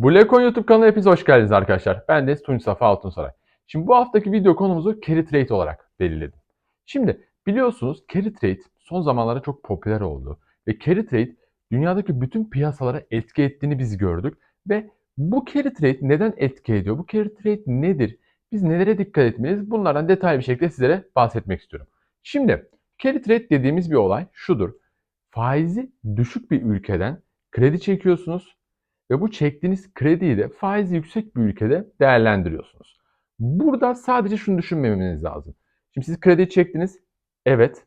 Bulekon YouTube kanalına hepiniz hoş geldiniz arkadaşlar. Ben de Tunç Safa Altunsaray. Şimdi bu haftaki video konumuzu carry trade olarak belirledim. Şimdi biliyorsunuz carry trade son zamanlarda çok popüler oldu. Ve carry trade dünyadaki bütün piyasalara etki ettiğini biz gördük. Ve bu carry trade neden etki ediyor? Bu carry trade nedir? Biz nelere dikkat etmeliyiz? Bunlardan detaylı bir şekilde sizlere bahsetmek istiyorum. Şimdi carry trade dediğimiz bir olay şudur. Faizi düşük bir ülkeden kredi çekiyorsunuz ve bu çektiğiniz krediyi de faizi yüksek bir ülkede değerlendiriyorsunuz. Burada sadece şunu düşünmemeniz lazım. Şimdi siz kredi çektiniz. Evet.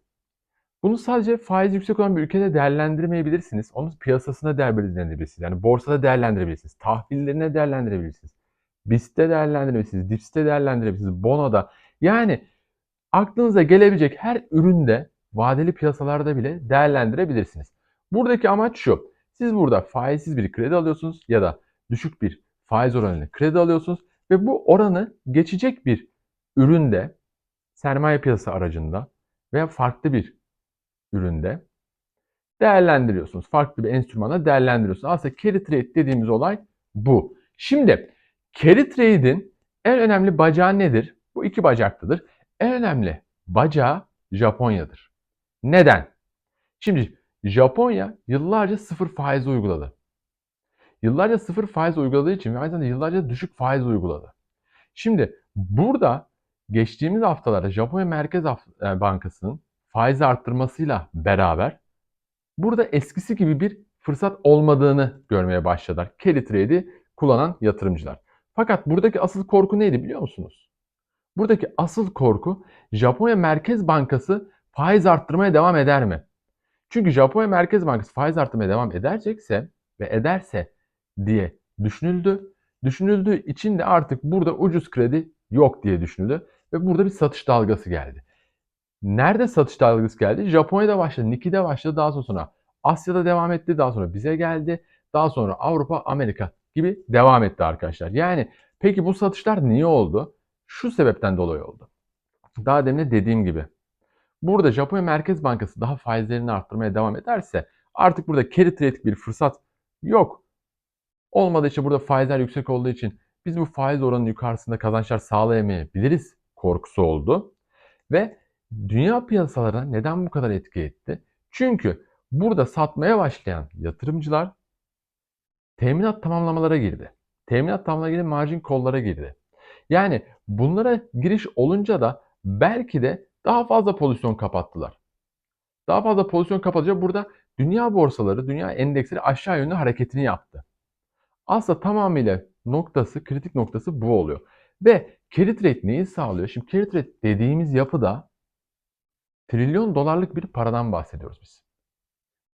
Bunu sadece faiz yüksek olan bir ülkede değerlendirmeyebilirsiniz. Onun piyasasına değerlendirebilirsiniz. Yani borsada değerlendirebilirsiniz. Tahvillerine değerlendirebilirsiniz. BIST'te değerlendirebilirsiniz. DIPS'te değerlendirebilirsiniz. Bono'da. Yani aklınıza gelebilecek her üründe vadeli piyasalarda bile değerlendirebilirsiniz. Buradaki amaç şu. Siz burada faizsiz bir kredi alıyorsunuz ya da düşük bir faiz oranıyla kredi alıyorsunuz ve bu oranı geçecek bir üründe sermaye piyasası aracında veya farklı bir üründe değerlendiriyorsunuz. Farklı bir enstrümanda değerlendiriyorsunuz. Aslında carry trade dediğimiz olay bu. Şimdi carry trade'in en önemli bacağı nedir? Bu iki bacaklıdır. En önemli bacağı Japonya'dır. Neden? Şimdi Japonya yıllarca sıfır faiz uyguladı. Yıllarca sıfır faiz uyguladığı için ve aynı zamanda yıllarca düşük faiz uyguladı. Şimdi burada geçtiğimiz haftalarda Japonya Merkez Bankası'nın faiz arttırmasıyla beraber burada eskisi gibi bir fırsat olmadığını görmeye başladılar. Carry trade'i kullanan yatırımcılar. Fakat buradaki asıl korku neydi biliyor musunuz? Buradaki asıl korku Japonya Merkez Bankası faiz arttırmaya devam eder mi? Çünkü Japonya Merkez Bankası faiz arttırmaya devam edecekse ve ederse diye düşünüldü. Düşünüldüğü için de artık burada ucuz kredi yok diye düşünüldü ve burada bir satış dalgası geldi. Nerede satış dalgası geldi? Japonya'da başladı, Nikki'de başladı, daha sonra Asya'da devam etti, daha sonra bize geldi, daha sonra Avrupa, Amerika gibi devam etti arkadaşlar. Yani peki bu satışlar niye oldu? Şu sebepten dolayı oldu. Daha demin dediğim gibi Burada Japonya Merkez Bankası daha faizlerini arttırmaya devam ederse artık burada carry trade bir fırsat yok. Olmadığı için burada faizler yüksek olduğu için biz bu faiz oranının yukarısında kazançlar sağlayamayabiliriz korkusu oldu. Ve dünya piyasalarına neden bu kadar etki etti? Çünkü burada satmaya başlayan yatırımcılar teminat tamamlamalara girdi. Teminat tamamlamalara girdi, margin kollara girdi. Yani bunlara giriş olunca da belki de daha fazla pozisyon kapattılar. Daha fazla pozisyon kapatınca burada dünya borsaları, dünya endeksleri aşağı yönlü hareketini yaptı. Aslında tamamıyla noktası, kritik noktası bu oluyor. Ve carry trade neyi sağlıyor? Şimdi carry trade dediğimiz yapıda trilyon dolarlık bir paradan bahsediyoruz biz.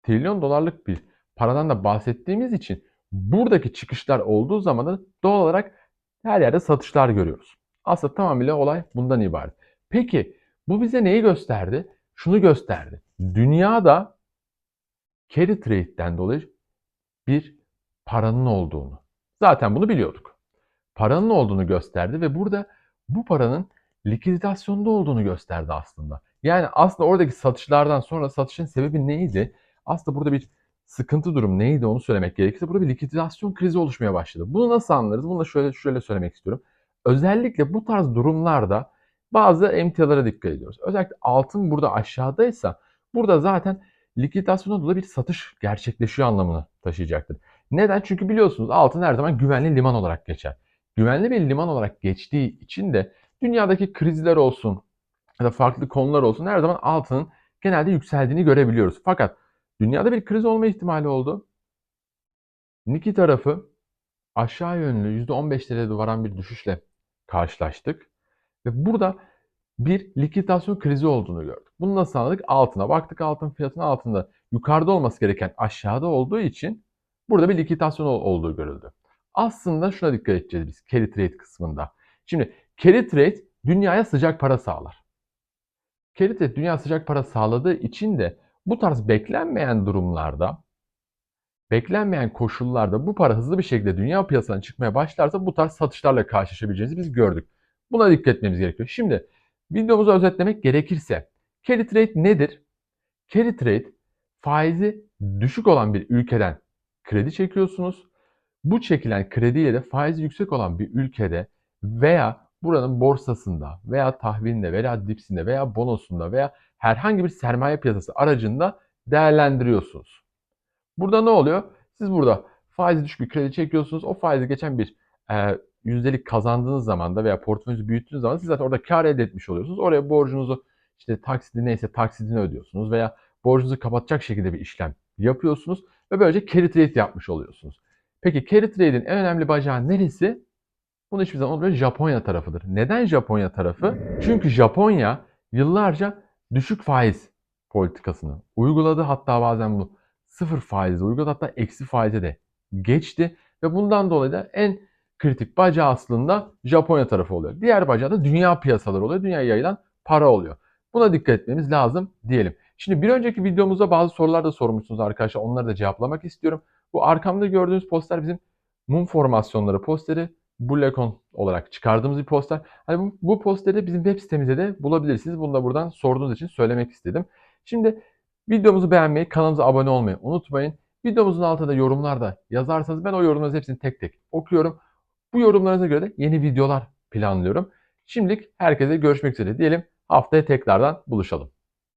Trilyon dolarlık bir paradan da bahsettiğimiz için buradaki çıkışlar olduğu zaman da doğal olarak her yerde satışlar görüyoruz. Aslında tamamıyla olay bundan ibaret. Peki bu bize neyi gösterdi? Şunu gösterdi. Dünyada carry trade'den dolayı bir paranın olduğunu. Zaten bunu biliyorduk. Paranın olduğunu gösterdi ve burada bu paranın likidasyonda olduğunu gösterdi aslında. Yani aslında oradaki satışlardan sonra satışın sebebi neydi? Aslında burada bir sıkıntı durum neydi onu söylemek gerekirse burada bir likidasyon krizi oluşmaya başladı. Bunu nasıl anlarız? Bunu da şöyle şöyle söylemek istiyorum. Özellikle bu tarz durumlarda bazı emtialara dikkat ediyoruz. Özellikle altın burada aşağıdaysa burada zaten likidasyona dolayı bir satış gerçekleşiyor anlamını taşıyacaktır. Neden? Çünkü biliyorsunuz altın her zaman güvenli liman olarak geçer. Güvenli bir liman olarak geçtiği için de dünyadaki krizler olsun ya da farklı konular olsun her zaman altının genelde yükseldiğini görebiliyoruz. Fakat dünyada bir kriz olma ihtimali oldu. Nikki tarafı aşağı yönlü %15'lere varan bir düşüşle karşılaştık. Ve burada bir likidasyon krizi olduğunu gördük. Bunu nasıl anladık? Altına baktık altın fiyatının altında yukarıda olması gereken aşağıda olduğu için burada bir likidasyon olduğu görüldü. Aslında şuna dikkat edeceğiz biz carry trade kısmında. Şimdi carry trade dünyaya sıcak para sağlar. Carry trade dünya sıcak para sağladığı için de bu tarz beklenmeyen durumlarda beklenmeyen koşullarda bu para hızlı bir şekilde dünya piyasasına çıkmaya başlarsa bu tarz satışlarla karşılaşabileceğimizi biz gördük. Buna dikkat etmemiz gerekiyor. Şimdi videomuzu özetlemek gerekirse carry trade nedir? Carry trade faizi düşük olan bir ülkeden kredi çekiyorsunuz. bu çekilen krediyle de faizi yüksek olan bir ülkede veya buranın borsasında veya tahvilinde veya dipsinde veya bonosunda veya herhangi bir sermaye piyasası aracında değerlendiriyorsunuz. Burada ne oluyor? Siz burada faizi düşük bir kredi çekiyorsunuz. O faizi geçen bir e, yüzdelik kazandığınız zaman da veya portföyünüzü büyüttüğünüz zaman siz zaten orada kar elde etmiş oluyorsunuz. Oraya borcunuzu işte taksidi neyse taksidini ödüyorsunuz veya borcunuzu kapatacak şekilde bir işlem yapıyorsunuz ve böylece carry trade yapmış oluyorsunuz. Peki carry trade'in en önemli bacağı neresi? Bunu hiçbir zaman unutmayın Japonya tarafıdır. Neden Japonya tarafı? Çünkü Japonya yıllarca düşük faiz politikasını uyguladı. Hatta bazen bu sıfır faiz uyguladı. Hatta eksi faize de geçti. Ve bundan dolayı da en kritik bacağı aslında Japonya tarafı oluyor. Diğer bacağı da dünya piyasaları oluyor. Dünyaya yayılan para oluyor. Buna dikkat etmemiz lazım diyelim. Şimdi bir önceki videomuzda bazı sorular da sormuşsunuz arkadaşlar. Onları da cevaplamak istiyorum. Bu arkamda gördüğünüz poster bizim mum formasyonları posteri. Bullecon olarak çıkardığımız bir poster. Hani bu, bu posteri bizim web sitemizde de bulabilirsiniz. Bunu da buradan sorduğunuz için söylemek istedim. Şimdi videomuzu beğenmeyi, kanalımıza abone olmayı unutmayın. Videomuzun altında yorumlarda yazarsanız ben o yorumların hepsini tek tek okuyorum. Bu yorumlarınıza göre de yeni videolar planlıyorum. Şimdilik herkese görüşmek üzere diyelim. Haftaya tekrardan buluşalım.